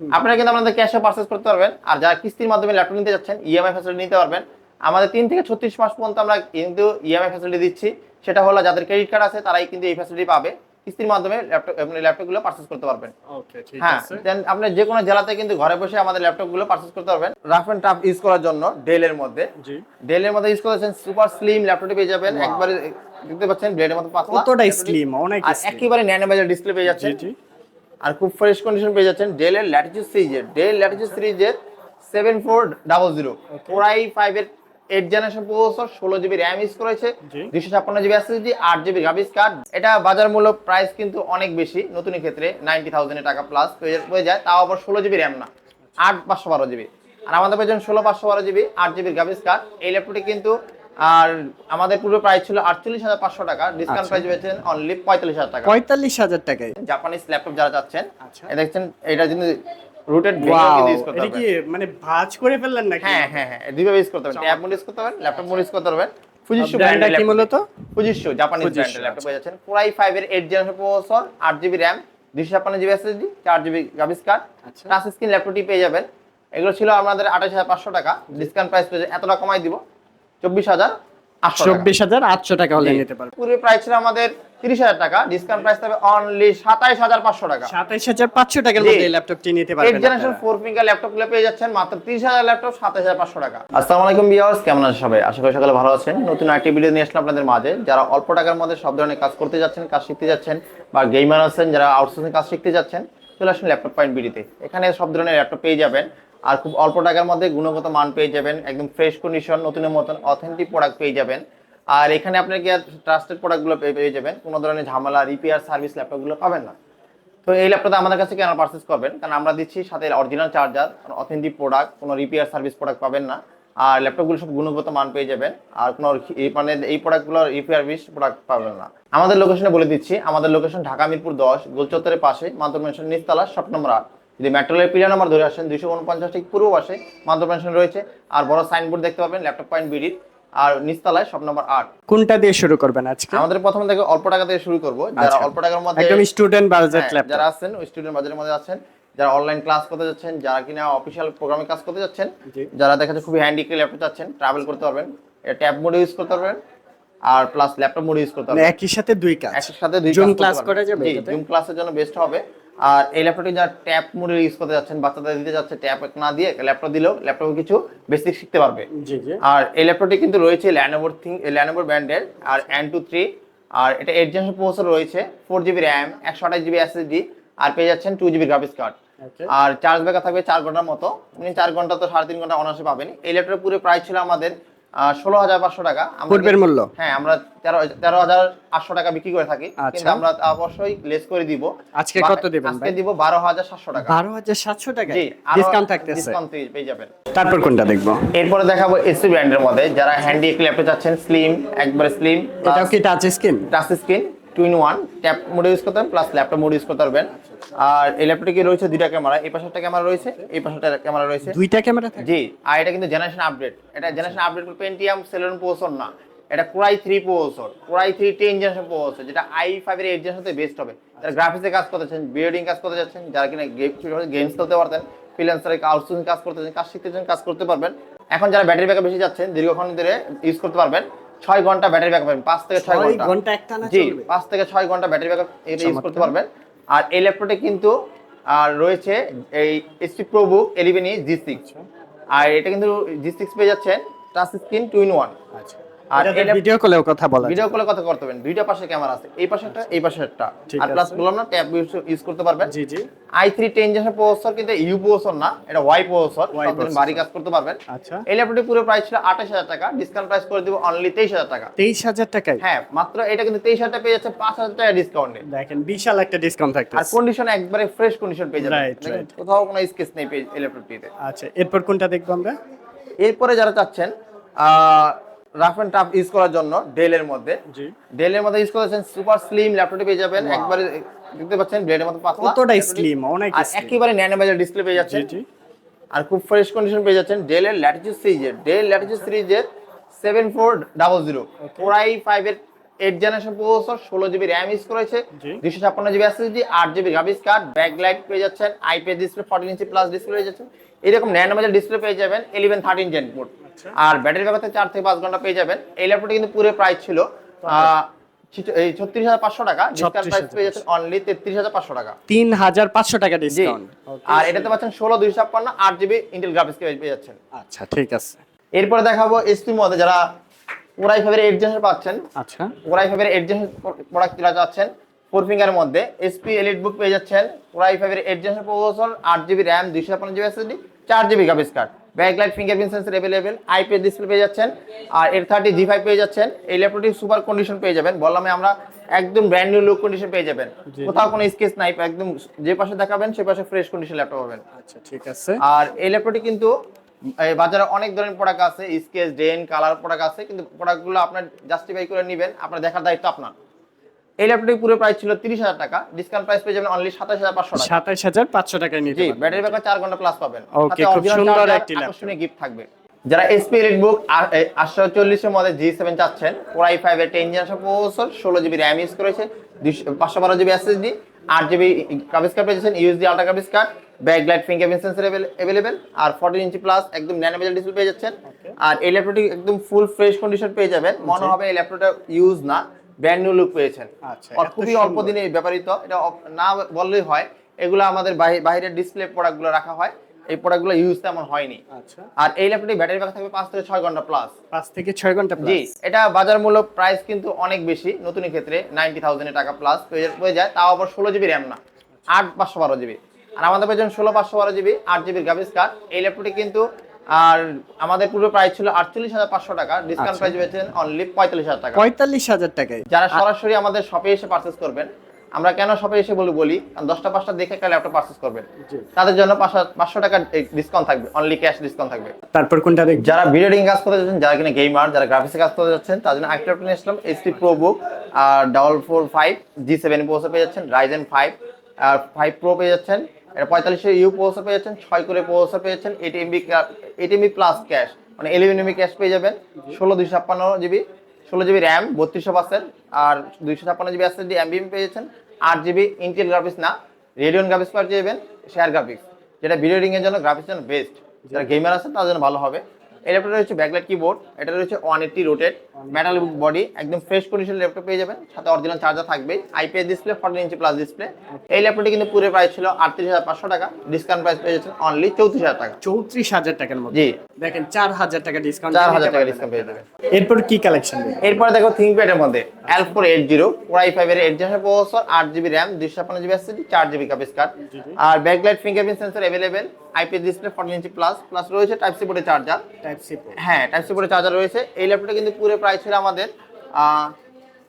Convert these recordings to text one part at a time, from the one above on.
আপনারা কিন্তু আমাদের ক্যাশে পারচেস করতে পারবেন। আর যারা কিস্তির মাধ্যমে ল্যাপটপ নিতে যাচ্ছেন ইএমআই ফ্যাসিলিটি নিতে পারবেন। আমাদের তিন থেকে ছত্রিশ মাস পর্যন্ত আমরা কিন্তু ইএমআই ফ্যাসিলিটি দিচ্ছি। সেটা হলো যাদের ক্রেডিট কার্ড আছে তারাই কিন্তু এই ফ্যাসিলিটি পাবে। কিস্তির মাধ্যমে ল্যাপটপ ল্যাপটপগুলো পারচেস করতে পারবেন। হ্যাঁ দেন আপনি যে কোনো জেলাতে কিন্তু ঘরে বসে আমাদের ল্যাপটপগুলো পারচেস করতে পারবেন। রাফ এন্ড টাফ ইউজ করার জন্য ডেলের মধ্যে। জি। ডেলের মধ্যে ইউজ করেছেন সুপার স্লিম ল্যাপটপটি পেয়ে যাবেন। একবারে দেখতে পাচ্ছেন ব্লেডের মতো পাতলা। কতটাই স্লিম অনেক একেবারে ন্যানো বাজার ডিসপ্লে পেয়ে জি। আর খুব ফ্রেশ কন্ডিশন পেয়ে যাচ্ছেন ডেলের ল্যাটিটিউড সিরিজের ডেল ল্যাটিটিউড সিরিজের seven four double zero core i ফাইভের এইট জেনারেশন প্রসেসর ষোলো জিবি র্যাম ইউজ করেছে দুশো ছাপ্পান্ন জিবি এসএসডি আট জিবি গ্রাফিক্স কার্ড এটা বাজার মূল্য প্রাইস কিন্তু অনেক বেশি নতুন ক্ষেত্রে নাইনটি থাউজেন্ড টাকা প্লাস হয়ে যায় তাও আবার ষোলো জিবি র্যাম না আট পাঁচশো বারো জিবি আর আমাদের পেয়েছেন ষোলো পাঁচশো বারো জিবি আট জিবি গ্রাফিক্স কার্ড এই ল্যাপটপটি কিন্তু আর আমাদের পুরো প্রাইস ছিল আটচল্লিশ হাজার পাঁচশো টাকা। ডিসকাউন্ট আচ্ছা। প্রাইস পেয়েছেন অনলি পঁয়তাল্লিশ হাজার টাকা। পঁয়তাল্লিশ হাজার টাকায়? জাপানিজ ল্যাপটপ যারা চাচ্ছেন আচ্ছা। এই দেখছেন এটা কিন্তু রুটেড ইউজ করতে এটা কি মানে ভাঁজ করে ফেললেন নাকি? হ্যাঁ হ্যাঁ হ্যাঁ দুইভাবে ইউজ করতে পারবেন ট্যাব মোড ইউজ করতে পারবেন ল্যাপটপ মোড ইউজ করতে পারবেন ফুজিশু ব্র্যান্ডটা কি মূলত? ফুজিশু জাপানিজ ব্র্যান্ডের ল্যাপটপ পেয়ে যাচ্ছেন। কোরাই 5 এর 8 generation processor 8 GB RAM 256 GB SSD 4 GB graphics card আচ্ছা। টাচ স্ক্রিন ল্যাপটপটি পেয়ে যাবেন। এগুলো ছিল আমাদের 28500 টাকা। ডিসকাউন্ট প্রাইস পেয়ে এতটা কমাই দিব। 24800 টাকা। চব্বিশ হাজার আটশো টাকা হলে নিতে পূর্বে। প্রাইস ছিল আমাদের 30000 টাকা ডিসকাউন্ট প্রাইস তবে অনলি 27500 টাকা। সাতাইশ হাজার পাঁচশো টাকার মধ্যে ল্যাপটপটি নিতে এইট পারবেন জেনারেশন ফোর ফিঙ্গার ল্যাপটপগুলো পেয়ে যাচ্ছেন মাত্র তিরিশ হাজার ল্যাপটপ সাত হাজার পাঁচশো টাকা। আসসালামু আলাইকুম বিয়ার্স কেমন আছেন সবাই? আশা করি সকালে ভালো আছেন। নতুন একটি ভিডিও নিয়ে আসলাম আপনাদের মাঝে। যারা অল্প টাকার মধ্যে সব ধরনের কাজ করতে যাচ্ছেন কাজ শিখতে যাচ্ছেন বা গেমার আছেন যারা আউটসোর্সিং কাজ শিখতে যাচ্ছেন চলে আসুন ল্যাপটপ পয়েন্ট বিডিতে এখানে সব ধরনের ল্যাপটপ পেয়ে যাবেন। আর খুব অল্প টাকার মধ্যে গুণগত মান পেয়ে যাবেন, একদম ফ্রেশ কন্ডিশন নতুনের মতন অথেন্টিক প্রোডাক্ট পেয়ে যাবেন। আর এখানে আপনাকে ট্রাস্টেড প্রোডাক্টগুলো পেয়ে যাবেন, কোনো ধরনের ঝামেলা রিপেয়ার সার্ভিস ল্যাপটপগুলো পাবেন না। তো এই ল্যাপটপটা আমাদের কাছে কেন পারচেস করবেন? কারণ আমরা দিচ্ছি সাথে অরিজিনাল চার্জার অথেন্টিক প্রোডাক্ট কোনো রিপেয়ার সার্ভিস প্রোডাক্ট পাবেন না। আর ল্যাপটপগুলো সব গুণগত মান পেয়ে যাবেন, আর কোনো মানে এই প্রোডাক্টগুলো রিপেয়ার বিশ প্রোডাক্ট পাবেন না। আমাদের লোকেশনে বলে দিচ্ছি, আমাদের লোকেশন ঢাকা মিরপুর দশ, গোলচত্বরের পাশে মাধ্যম মেনশন নিচতলা শপ নম্বর আট। যদি মেট্রোলের পিলিয়া নাম্বার ধরে আসেন দুইশো উনপঞ্চাশ ঠিক পূর্ব পাশে মাধ্যম মেনশন রয়েছে। আর বড় সাইনবোর্ড দেখতে পাবেন ল্যাপটপ পয়েন্ট বিডির আর নিচতলায় শপ নম্বর আট। কোনটা দিয়ে শুরু করবেন আজকে? আমাদের প্রথমে থেকে অল্প টাকা থেকে শুরু করব। যারা আচ্ছা। অল্প টাকার মধ্যে একদম স্টুডেন্ট বাজেট হ্যাঁ, যারা আছেন ওই স্টুডেন্ট বাজারের মধ্যে আছেন যারা অনলাইন ক্লাস করতে যাচ্ছেন যারা কিনা অফিসিয়াল প্রোগ্রামে কাজ করতে যাচ্ছেন যারা দেখা যাচ্ছে খুবই হ্যান্ডি ল্যাপটপ চাচ্ছেন ট্রাভেল করতে পারবেন। ট্যাব মোড ইউজ করতে পারবেন আর প্লাস ল্যাপটপ মোড ইউজ করতে মানে পারবেন। একই সাথে দুই কাজ। একই সাথে দুই করতে class করা যাবে জুম ক্লাসের জন্য বেস্ট হবে। আর এই ল্যাপটপটি যারা ট্যাপ মোডে ইউজ করতে যাচ্ছেন বাচ্চাদের দিতে যাচ্ছে ট্যাব না দিয়ে ল্যাপটপ দিলেও ল্যাপটপে কিছু বেসিক শিখতে পারবে। আর এই ল্যাপটপটি কিন্তু রয়েছে ল্যানোভোর থিং ল্যানোভোর ব্র্যান্ডের আর এন টু থ্রি আর এটা এইট জেনারেশন প্রসেসর রয়েছে ফোর জিবি র্যাম একশো আঠাশ জিবি এসএসডি আর পেয়ে যাচ্ছেন টু জিবি গ্রাফিক্স কার্ড আর চার্জ ব্যাকআপ থাকবে চার ঘণ্টার মতো আপনি চার ঘণ্টা তো সাড়ে তিন ঘণ্টা অনার্সে পাবেন এই ল্যাপটপের পুরো প্রাইস ছিল আমাদের ষোলো হাজার পাঁচশো টাকা পূর্বের মূল্য? হ্যাঁ আমরা তেরো তেরো হাজার আটশো টাকা বিক্রি করে থাকি। আচ্ছা। কিন্তু আমরা অবশ্যই লেস করে দিব। আজকে কত দিবেন আজকে দিব বারো হাজার সাতশো টাকা। বারো হাজার সাতশো টাকা জি ডিসকাউন্ট থাকতেছে। ডিসকাউন্ট পেয়ে যাবেন। তারপর কোনটা দেখব? এরপরে দেখাবো এসি ব্র্যান্ডের মধ্যে। যারা হ্যান্ডি ক্ল্যাপে চাচ্ছেন স্লিম একবারে স্লিম এটা কি touch screen touch screen two in one tap mode use করতে পারবেন প্লাস ল্যাপটপ মোড ইউজ করতে পারবেন। আর এই ল্যাপটপে কি রয়েছে? দুইটা ক্যামেরা এই পাশে একটা ক্যামেরা রয়েছে এই পাশে একটা ক্যামেরা রয়েছে। দুইটা ক্যামেরা জি আর এটা কিন্তু জেনারেশন আপডেট এটা generation update Pentium Celeron processor না। এটা core i three processor core i three ten generation processor যেটা আই ফাইভের এইট জেনারেশন বেস্ট হবে। যারা গ্রাফিক্সে কাজ করতে চাচ্ছেন বিল্ডিং কাজ করতে চাচ্ছেন যারা কিনা গেমস খেলতে পারতেন ফ্রিল্যান্সারে আউটসোর্সিং কাজ করতে চান কাজ শিখতে চান কাজ করতে পারবেন। এখন যারা ব্যাটারি ব্যাকআপ বেশি যাচ্ছেন দীর্ঘক্ষণ ধরে ইউজ করতে পারবেন। ছয় ঘণ্টা ব্যাটারি ব্যাকআপ পাবেন পাঁচ থেকে ছয় ঘণ্টা। জি পাঁচ থেকে ছয় ঘণ্টা ব্যাটারি ব্যাকআপ এটা ইউজ করতে পারবেন। আর এই ল্যাপটপে কিন্তু আর রয়েছে এই এসপি প্রভু এলিভেন জি সিক্স আর এটা কিন্তু জি সিক্স পেয়ে যাচ্ছেন touch screen two in one আচ্ছা। আর এটা- ভিডিও কলেও কথা বলা ভিডিও কলে কথা করতে পারবেন। দুইটা পাশে ক্যামেরা আছে। এই পাশে একটা এই পাশে একটা আর প্লাস বললাম না ট্যাব ইউজ করতে পারবেন। জি জি। I three ten generation processor কিন্তু ইউ প্রসেসর না এটা ওয়াই প্রসেসর সব ভারী কাজ করতে পারবেন। আচ্ছা। এই ল্যাপটপটি পুরো প্রাইস ছিল আঠাশ হাজার টাকা। ডিসকাউন্ট প্রাইস করে দিব অনলি তেইশ হাজার টাকা। তেইশ হাজার টাকায়? হ্যাঁ মাত্র এটা কিন্তু তেইশ হাজার টাকা পেয়ে যাচ্ছে পাঁচ হাজার টাকা ডিসকাউন্টে দেখেন বিশাল একটা ডিসকাউন্ট আর কন্ডিশন একবারে ফ্রেশ কন্ডিশন পেয়ে যাবেন. কোথাও কোনো স্কেচ নেই এই ল্যাপটপটিতে আচ্ছা এরপর কোনটা দেখব আমরা? এরপরে যারা চাচ্ছেন রাফ এন্ড টাফ ইউজ করার জন্য ডেলের মধ্যে। ডেলের মধ্যে ইউজ করেছেন সুপার স্লিম ল্যাপটপটি পেয়ে যাবেন। একবারে দেখতে পাচ্ছেন ব্লেডের মতো পাতলা কতটাই স্লিম অনেক আর একেবারে ন্যানো বাজার ডিসপ্লে পেয়ে যাচ্ছেন। আর খুব ফ্রেশ কন্ডিশন পেয়ে যাচ্ছেন ডেলের ল্যাটিটিউড সিরিজের ডেল ল্যাটিটিউড সিরিজের seven four double zero core i ফাইভের এইট জেনারেশন প্রসেসর ষোলো জিবি র্যাম ইউজ করেছে। দুশো ছাপ্পান্ন জিবি এসএসডি আট GB graphics card back light পেয়ে যাচ্ছেন IPS display fourteen inch plus display পেয়ে যাচ্ছেন। এরকম ন্যানো মেজার ডিসপ্লে পেয়ে যাবেন ইলেভেন থার্টিন জেন পোর্ট। আর ব্যাটারি ব্যাকআপ চার থেকে পাঁচ ঘণ্টা পেয়ে যাবেন। এই ল্যাপটপটি কিন্তু পুরো প্রাইস ছিল এই ছত্রিশ হাজার পাঁচশো টাকা। ডিসকাউন্ট 36,500 প্রাইস পেয়ে যাচ্ছেন অনলি তেত্রিশ হাজার পাঁচশো টাকা। তিন হাজার পাঁচশো টাকা ডিসকাউন্ট আর এটাতে পাচ্ছেন ষোলো দুইশো ছাপ্পান্ন আট জিবি ইন্টেল গ্রাফিক্স পেয়ে যাচ্ছেন। আচ্ছা ঠিক আছে। এরপরে দেখাবো এসপি মধ্যে যারা ওরাই ফাইভের এইট জেনারেশন পাচ্ছেন। আচ্ছা। ওরাই ফাইভের এইট জেনারেশন প্রোডাক্ট যারা ফোর ফিঙ্গারের মধ্যে এসপি এলিট বুক পেয়ে যাচ্ছেন। ওরাই ফাইভের এইট জেনারেশন প্রসেসর আট জিবি র্যাম দুইশো ছাপ্পান্ন জিবি এসএসডি চার GB graphics card backlight fingerprint sensor available IPS display পেয়ে যাচ্ছেন আর এর থার্টি জি ফাইভ পেয়ে যাচ্ছেন এই ল্যাপটপটি সুপার কন্ডিশন পেয়ে যাবেন বললাম আমরা একদম ব্র্যান্ড নিউ লুক কন্ডিশন পেয়ে যাবেন। কোথাও কোনো স্কেচ নাই একদম যে পাশে দেখাবেন সে পাশে ফ্রেশ কন্ডিশন ল্যাপটপ পাবেন। আচ্ছা ঠিক আছে। আর এই ল্যাপটপটি কিন্তু বাজারে অনেক ধরনের প্রোডাক্ট আছে স্কেচ ডেন কালার প্রোডাক্ট আছে কিন্তু প্রোডাক্টগুলো আপনার জাস্টিফাই করে নেবেন আপনার দেখার দায়িত্ব আপনার। এই ল্যাপটপটি পুরো প্রাইস ছিল তিরিশ হাজার টাকা। ডিসকাউন্ট প্রাইস পেয়ে যাবেন অনলি সাতাশ হাজার পাঁচশো টাকা। হাজার পাঁচশো টাকায় জি ব্যাটারি ব্যাকআপ চার ঘণ্টা প্লাস পাবেন। সাথে খুব সুন্দর একটি। আকর্ষণীয় গিফট থাকবে। যারা এসপি এলিটবুক আটশো চল্লিশের মধ্যে জি সেভেন চাচ্ছেন ওরাই ফাইভ এর টেন জেনারেশন প্রসেসর ষোলো জিবি র্যাম ইউজ করেছে পাঁচশো বারো জিবি এসএসডি আট জিবি গ্রাফিক্স কার্ড পেয়েছেন USD ultra graphics card backlight fingerprint sensor available আর ফোর্টিন ইঞ্চি প্লাস একদম ন্যানোমেজাল ডিসপ্লে পেয়ে যাচ্ছেন। আর এই ল্যাপটপটি একদম ফুল ফ্রেশ কন্ডিশন পেয়ে যাবেন। মনে হবে এই ল্যাপটপটা ইউজ না। ব্র্যান্ড নিউ লুক পেয়েছেন। আচ্ছা, খুবই অল্প দিনে ব্যবহৃত এটা না বললেই হয়। এগুলো আমাদের বাইরের ডিসপ্লে প্রোডাক্টগুলো রাখা হয়। এই প্রোডাক্টগুলো ইউজ তেমন হয়নি। আচ্ছা। আর এই ল্যাপটপটি ব্যাটারি ব্যাকআপ থাকবে পাঁচ থেকে ছয় ঘণ্টা প্লাস পাঁচ থেকে ছয় ঘণ্টা জি এটা বাজার মূল্য প্রাইস কিন্তু অনেক বেশি নতুন ক্ষেত্রে নাইনটি থাউজেন্ড টাকা প্লাস হয়ে যায় তাও আবার ষোলো জিবি র্যাম না আট পাঁচশো বারো জিবি আর আমাদের ষোলো পাঁচশো বারো জিবি আট জিবির গ্রাফিক্স কার্ড এই ল্যাপটপটি কিন্তু আর আমাদের পুরো প্রাইস ছিল আটচল্লিশ হাজার পাঁচশো টাকা। ডিসকাউন্ট। প্রাইস পেয়েছেন অনলি পঁয়তাল্লিশ হাজার টাকা। পঁয়তাল্লিশ হাজার টাকায়। যারা সরাসরি আমাদের শপে এসে পারচেস করবেন আমরা কেন শপে এসে বলি বলি দশটা পাঁচটা দেখে একটা ল্যাপটপ পারচেস করবেন। তাদের জন্য পাঁচশো- টাকা ডিসকাউন্ট থাকবে অনলি ক্যাশ ডিসকাউন্ট থাকবে। তারপর কোনটা যারা ভিডিও কাজ করতে যাচ্ছেন যারা কিনা গেমার যারা গ্রাফিক্সে কাজ করতে যাচ্ছেন তার জন্য আইফি ল্যাপটপ নিয়ে আসলাম এইচপি প্রো বুক আর double four five G seven পেয়ে যাচ্ছেন রাইজেন ফাইভ আর ফাইভ প্রো পেয়ে যাচ্ছেন এটা পঁয়তাল্লিশে ইউ প্রোসেসর পেয়ে যাচ্ছেন ছয় করে প্রোসেসর পেয়েছেন এটিএমবি eight MB eight MB plus cache মানে ইলেভেন এমবি ক্যাশ পেয়ে যাবেন। ষোলো দুইশো ছাপ্পান্ন জিবি ষোলো জিবি র্যাম বত্রিশশো পার্সেন্ট আর দুইশো ছাপ্পান্ন জিবি এসএসডি এমবিএম পেয়ে যাচ্ছেন আট জিবি ইন্টেল গ্রাফিক্স না রেডিয়ন গ্রাফিক্স পাওয়া যাবেন শেয়ার গ্রাফিক্স যেটা ভিডিও রিংয়ের জন্য গ্রাফিক্স জন্য বেস্ট যারা গেমার আছে, তাদের জন্য ভালো হবে। এই ল্যাপটপটা হচ্ছে ব্যাকলাইট কিবোর্ড এটা রয়েছে one eighty rotated metal body একদম ফ্রেশ কন্ডিশন ল্যাপটপ পেয়ে যাবেন। সাথে অরিজিনাল চার্জার থাকবে IPS display fourteen inch plus display এই ল্যাপটপটি কিন্তু পুরো প্রাইস ছিল আটত্রিশ হাজার পাঁচশো টাকা। ডিসকাউন্ট প্রাইস পেয়ে যাচ্ছেন অনলি চৌত্রিশ হাজার টাকা। চৌত্রিশ হাজার টাকার মধ্যে। জি। দেখেন চার হাজার টাকা ডিসকাউন্ট চার হাজার টাকা ডিসকাউন্ট পেয়ে যাবেন। এরপর কি কালেকশন এরপরে দেখো থিঙ্কপ্যাডের মধ্যে L four eight zero Y five এর এইট জেনারেশন প্রসেসর আট জিবি র্যাম দুইশো ছাপ্পান্ন জিবি এসএসডি চার জিবি গ্রাফিক্স কার্ড আর backlight fingerprint sensor available IPS display fourteen inch plus plus রয়েছে টাইপ সি বোর্ডের চার্জার টাইপ সি হ্যাঁ type C বোর্ডের charger রয়েছে। এই ল্যাপটপটা কিন্তু পুরো প্রাইস ছিল আমাদের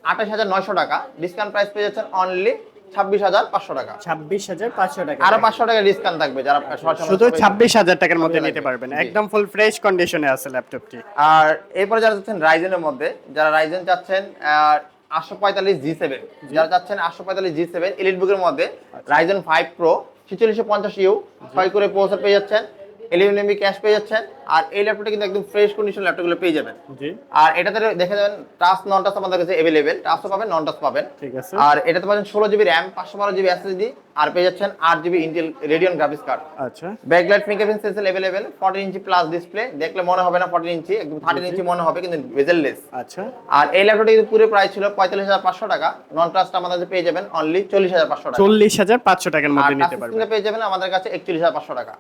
আঠাশ হাজার নয়শো টাকা। ডিসকাউন্ট প্রাইস পেয়ে যাচ্ছেন অনলি ছাব্বিশ হাজার পাঁচশো টাকা। ছাব্বিশ হাজার পাঁচশো টাকা। আরও পাঁচশো টাকা ডিসকাউন্ট থাকবে যারা শুধু ছাব্বিশ হাজার টাকার মধ্যে নিতে পারবেন। একদম ফুল ফ্রেশ কন্ডিশনে আছে ল্যাপটপটি আর এরপরে যারা চাচ্ছেন রাইজেনের মধ্যে যারা রাইজেন চাচ্ছেন আটশো পঁয়তাল্লিশ জি সেভেন যারা চাচ্ছেন আটশো পঁয়তাল্লিশ জি সেভেন এলিট বুকের মধ্যে রাইজেন ফাইভ প্রো ছিচল্লিশশো পঞ্চাশ ইউ। ছয় করে পৌঁছে পেয়ে যাচ্ছেন। এলিউনিমি ক্যাশ পেয়ে যাচ্ছেন। আর এই ল্যাপটপটা কিন্তু একদম ফ্রেশ কন্ডিশন ল্যাপটপগুলো পেয়ে যাবেন। জি। আর এটাতে দেখে যাবেন টাচ নন টাচ আমাদের কাছে অ্যাভেলেবেল টাচও পাবেন নন টাচ পাবেন। ঠিক আছে। আর এটাতে পাচ্ছেন ষোলো জিবি র্যাম পাঁচশো বারো জিবি এসএসডি আর পেয়ে যাচ্ছেন আট GB Intel Radeon graphics card আচ্ছা। Backlight fingerprint sensor available fourteen inch plus display দেখলে মনে হবে না ফোর্টিন ইঞ্চি একদম থার্টিন ইঞ্চি মনে হবে কিন্তু বেজেললেস আচ্ছা। আর এই ল্যাপটপটি কিন্তু পুরো প্রাইস ছিল পঁয়তাল্লিশ হাজার পাঁচশো টাকা। নন টাচটা আমাদের কাছে পেয়ে যাবেন অনলি চল্লিশ হাজার পাঁচশো টাকা। চল্লিশ হাজার পাঁচশো টাকার মধ্যে নিতে পারবেন। পেয়ে যাবেন আমাদের কাছে একচল্লিশ হাজার পাঁচশো টাকা।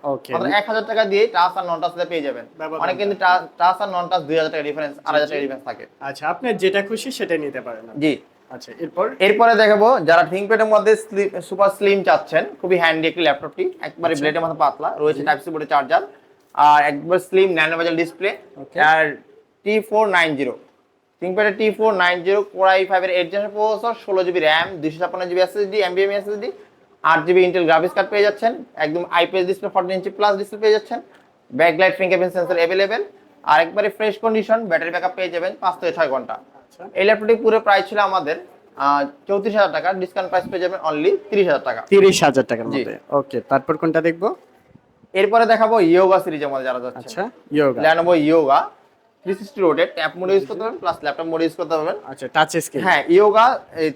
এক হাজার টাকা দিয়ে টাচ আর নন টাচ পেয়ে যাবেন। ব্যবধান অনেক কিন্তু টাচ আর নন টাচ দুই হাজার টাকা ডিফারেন্স আড়াই হাজার টাকা ডিফারেন্স থাকে। আচ্ছা আপনার যেটা খুশি সেটাই নিতে পারেন। জি। আচ্ছা এরপর? এরপরে দেখাবো যারা থিঙ্কপ্যাডের মধ্যে সুপার স্লিম চাচ্ছেন খুবই হ্যান্ডি একটি ল্যাপটপটি একবারে আচ্ছা। ব্লেডের মতো পাতলা রয়েছে টাইপ সি বোর্ডের চার্জার আর একবার স্লিম ন্যানো বাজার ডিসপ্লে. আর T four nine zero থিঙ্কপ্যাডের T four nine zero core i ফাইভের এইট জেনারেশন প্রসেসর ষোলো জিবি র্যাম দুশো ছাপ্পান্ন জিবি এসএসডি এমবিএম এসএসডি আট জিবি ইন্টেল গ্রাফিক্স কার্ড পেয়ে যাচ্ছেন। একদম IPS display fourteen inch plus display পেয়ে যাচ্ছেন। ব্যাকলাইট ফিঙ্গারপ্রিন্ট সেন্সর অ্যাভেলেবেল আর একবারে ফ্রেশ কন্ডিশন ব্যাটারি ব্যাকআপ পেয়ে যাবেন পাঁচ থেকে ছয় ঘণ্টা। আচ্ছা। এই ল্যাপটপটি পুরো প্রাইস ছিল আমাদের চৌত্রিশ হাজার টাকা ডিসকাউন্ট প্রাইস পেয়ে যাবেন অনলি তিরিশ হাজার টাকা। তিরিশ হাজার টাকার। মধ্যে। ওকে তারপর কোনটা দেখব? এরপরে দেখাবো ইয়োগা সিরিজ আমাদের যারা যাচ্ছে আচ্ছা Yoga Lenovo Yoga three sixty rotated tab mode use করতে পারবেন প্লাস ল্যাপটপ মোড ইউজ করতে পারবেন। আচ্ছা টাচ স্ক্রিন হ্যাঁ Yoga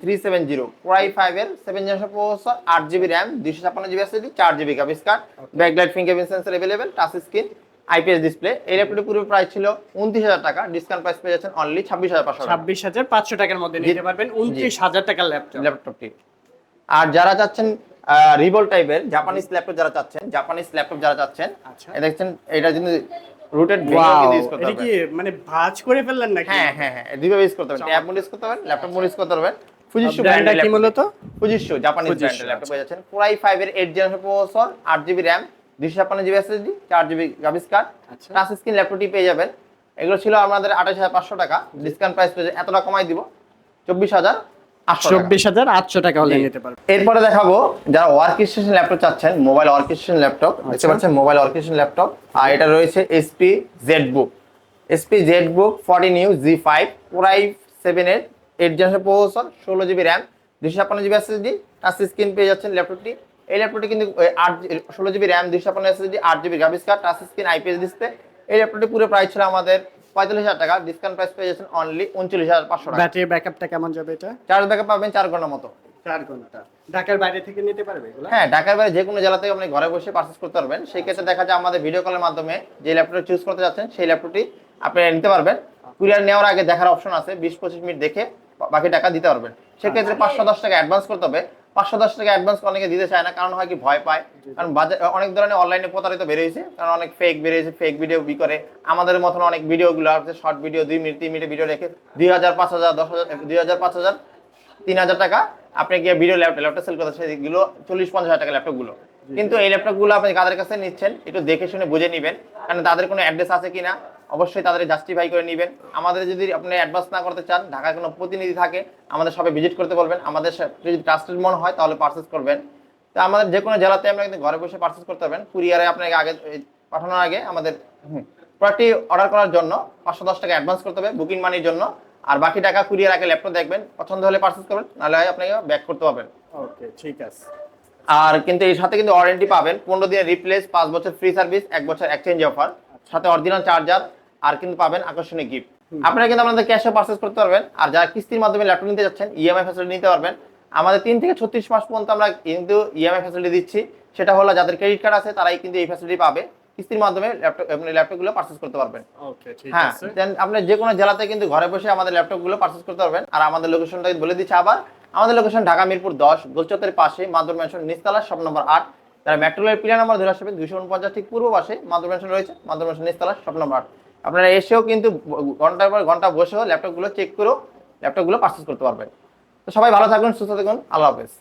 three seven zero core i five এর সেভেন জেনারেশন প্রসেসর আট জিবি র্যাম দুইশো ছাপ্পান্ন জিবি এসএসডি চার GB graphics card backlight fingerprint sensor available touch screen IPS display এই ল্যাপটপটির পুরো প্রাইস ছিল উনত্রিশ হাজার টাকা ডিসকাউন্ট প্রাইস পেয়ে যাচ্ছেন অনলি ছাব্বিশ হাজার পাঁচশো টাকা। ছাব্বিশ হাজার পাঁচশো টাকার মধ্যে নিতে পারবেন উনত্রিশ হাজার টাকার ল্যাপটপ ল্যাপটপটি আর যারা চাচ্ছেন রিভল টাইপের জাপানিজ ল্যাপটপ যারা চাচ্ছেন জাপানিজ ল্যাপটপ যারা চাচ্ছেন আচ্ছা। দেখছেন এটা কিন্তু রুটেড ওয়াও ইউজ করতে পারবেন মানে ভাঁজ করে ফেললেন নাকি? হ্যাঁ হ্যাঁ হ্যাঁ দুইভাবে ইউজ করতে পারবেন ট্যাব মোড ইউজ করতে পারবেন ল্যাপটপ মোড ইউজ করতে পারবেন ফুজিশু ব্র্যান্ডটা কি মূলত? ফুজিশু জাপানিজ ব্র্যান্ডের ল্যাপটপ। পেয়ে যাচ্ছেন কোরাই ফাইভ এর এইট জেনারেশন প্রসেসর আট জিবি র্যাম দুইশো ছাপ্পান্ন জিবি এসএসডি চার GB graphics card. Touch screen ল্যাপটপটি পেয়ে যাবেন। এগুলো ছিল আমাদের আঠাশ হাজার পাঁচশো টাকা। ডিসকাউন্ট প্রাইস পেয়ে এতটা কমাই দিব চব্বিশ হাজার আটশো টাকা চব্বিশ হাজার আটশো টাকা হলে নিতে পারবেন এরপরে দেখাবো যারা ওয়ার্ক স্টেশন ল্যাপটপ চাচ্ছেন মোবাইল ওয়ার্ক স্টেশন ল্যাপটপ দেখতে। পাচ্ছেন মোবাইল ওয়ার্ক স্টেশন ল্যাপটপ আর এটা রয়েছে HP ZBook HP ZBook fourteen U G five core i seven এর এইট জেনারেশন প্রসেসর ষোলো জিবি র্যাম দুশো ছাপ্পান্ন জিবি এসএসডি টাচ স্ক্রিন পেয়ে যাচ্ছেন ল্যাপটপটি এই ল্যাপটপটি কিন্তু আট ষোলো জিবি র্যাম দুশো ছাপ্পান্ন এসএসডি আট GB graphics card touch screen IPS display এই ল্যাপটপটি পুরো প্রাইস ছিল আমাদের পঁয়তাল্লিশ হাজার টাকা ডিসকাউন্ট প্রাইস পেয়ে যাচ্ছেন অনলি উনচল্লিশ হাজার পাঁচশো টাকা। ব্যাটারি ব্যাকআপটা কেমন যাবে এটা? চার্জ ব্যাকআপ পাবেন চার ঘণ্টার মতো। চার ঘণ্টা। ঢাকার বাইরে থেকে নিতে পারবে এগুলো? হ্যাঁ ঢাকার বাইরে যে কোনো জেলা থেকে আপনি ঘরে বসে পারচেস করতে পারবেন। সেই ক্ষেত্রে দেখা যায় আমাদের ভিডিও কলের মাধ্যমে যে ল্যাপটপটা চুজ করতে যাচ্ছেন সেই ল্যাপটপটি আপনি নিতে পারবেন। কুরিয়ার নেওয়ার আগে দেখার অপশন আছে বিশ পঁচিশ মিনিট দেখে বাকি টাকা দিতে পারবেন। সেক্ষেত্রে পাঁচশো দশ টাকা অ্যাডভান্স করতে হবে। পাঁচশো দশ টাকা অ্যাডভান্স অনেকে দিতে চায় না কারণ হয় কি ভয় পায়। কারণ বাজার অনেক ধরনের অনলাইনে প্রতারিত বেরিয়েছে কারণ অনেক ফেক বেরিয়েছে ফেক ভিডিও বি করে। আমাদের মতন অনেক ভিডিওগুলো আছে শর্ট ভিডিও দুই মিনিট তিন মিনিট ভিডিও রেখে দুই হাজার পাঁচ হাজার দশ হাজার দুই হাজার পাঁচ হাজার তিন হাজার টাকা আপনি গিয়ে ভিডিও ল্যাপটপ ল্যাপটপ সেল করতে সেগুলো চল্লিশ পঞ্চাশ হাজার টাকা ল্যাপটপগুলো। কিন্তু এই ল্যাপটপগুলো আপনি কাদের কাছে নিচ্ছেন একটু দেখে শুনে বুঝে নেবেন কারণ তাদের কোনো অ্যাড্রেস আছে কিনা অবশ্যই তাদের জাস্টিফাই করে নেবেন। আমাদের যদি আপনি অ্যাডভান্স না করতে চান ঢাকায় কোনো প্রতিনিধি থাকে আমাদের সবাই ভিজিট করতে বলবেন। আমাদের যদি ট্রাস্টেড মনে হয় তাহলে পার্চেস করবেন। তো আমাদের যে কোনো জেলাতে আমরা কিন্তু ঘরে বসে পার্চেস করতে পারবেন। কুরিয়ারে আপনাকে আগে পাঠানোর আগে আমাদের প্রোডাক্টটি অর্ডার করার জন্য পাঁচশো দশ টাকা অ্যাডভান্স করতে হবে বুকিং মানির জন্য। আর বাকি টাকা কুরিয়ার আগে ল্যাপটপ দেখবেন পছন্দ হলে পার্চেস করবেন নাহলে হয় আপনাকে ব্যাক করতে পারবেন ওকে ঠিক আছে। আর কিন্তু এর সাথে কিন্তু ওয়ারেন্টি পাবেন। পনেরো দিনের রিপ্লেস পাঁচ বছর ফ্রি সার্ভিস এক বছর এক্সচেঞ্জ অফার সাথে অরিজিনাল চার্জার আর কিন্তু পাবেন আকর্ষণীয় গিফট আপনারা কিন্তু আপনাদের ক্যাশে পার্চেস করতে পারবেন আর যারা কিস্তির মাধ্যমে ল্যাপটপ নিতে যাচ্ছেন ইএমআই ফ্যাসিলিটি নিতে পারবেন। আমাদের তিন থেকে ছত্রিশ মাস পর্যন্ত আমরা কিন্তু ইএমআই ফ্যাসিলিটি দিচ্ছি। সেটা হলো যাদের ক্রেডিট কার্ড আছে তারাই কিন্তু এই ফ্যাসিলিটি পাবে। কিস্তির মাধ্যমে ল্যাপটপ ল্যাপটপগুলো পার্চেস করতে পারবেন। হ্যাঁ দেন আপনি যে কোনো জেলাতে কিন্তু ঘরে বসে আমাদের ল্যাপটপগুলো পারচেস করতে পারবেন। আর আমাদের লোকেশনটা বলে দিচ্ছি আবার। আমাদের লোকেশন ঢাকা মিরপুর দশ গোলচত্বরের পাশে মাদুর ম্যানশন নিস্তালা শপ নম্বর আট। যারা মেট্রো রেলের পিলার নাম্বার ধরে আসবে দুইশো উনপঞ্চাশ ঠিক পূর্ব পাশে মাদুর ম্যানশন রয়েছে। মাদুর ম্যানশন নিস্তালা শপ নম্বর আট। আপনারা এসেও কিন্তু ঘণ্টার পর ঘণ্টা বসেও ল্যাপটপগুলো চেক করেও ল্যাপটপগুলো পারচেস করতে পারবেন। তো সবাই ভালো থাকুন, সুস্থ থাকুন, আল্লাহ হাফেজ।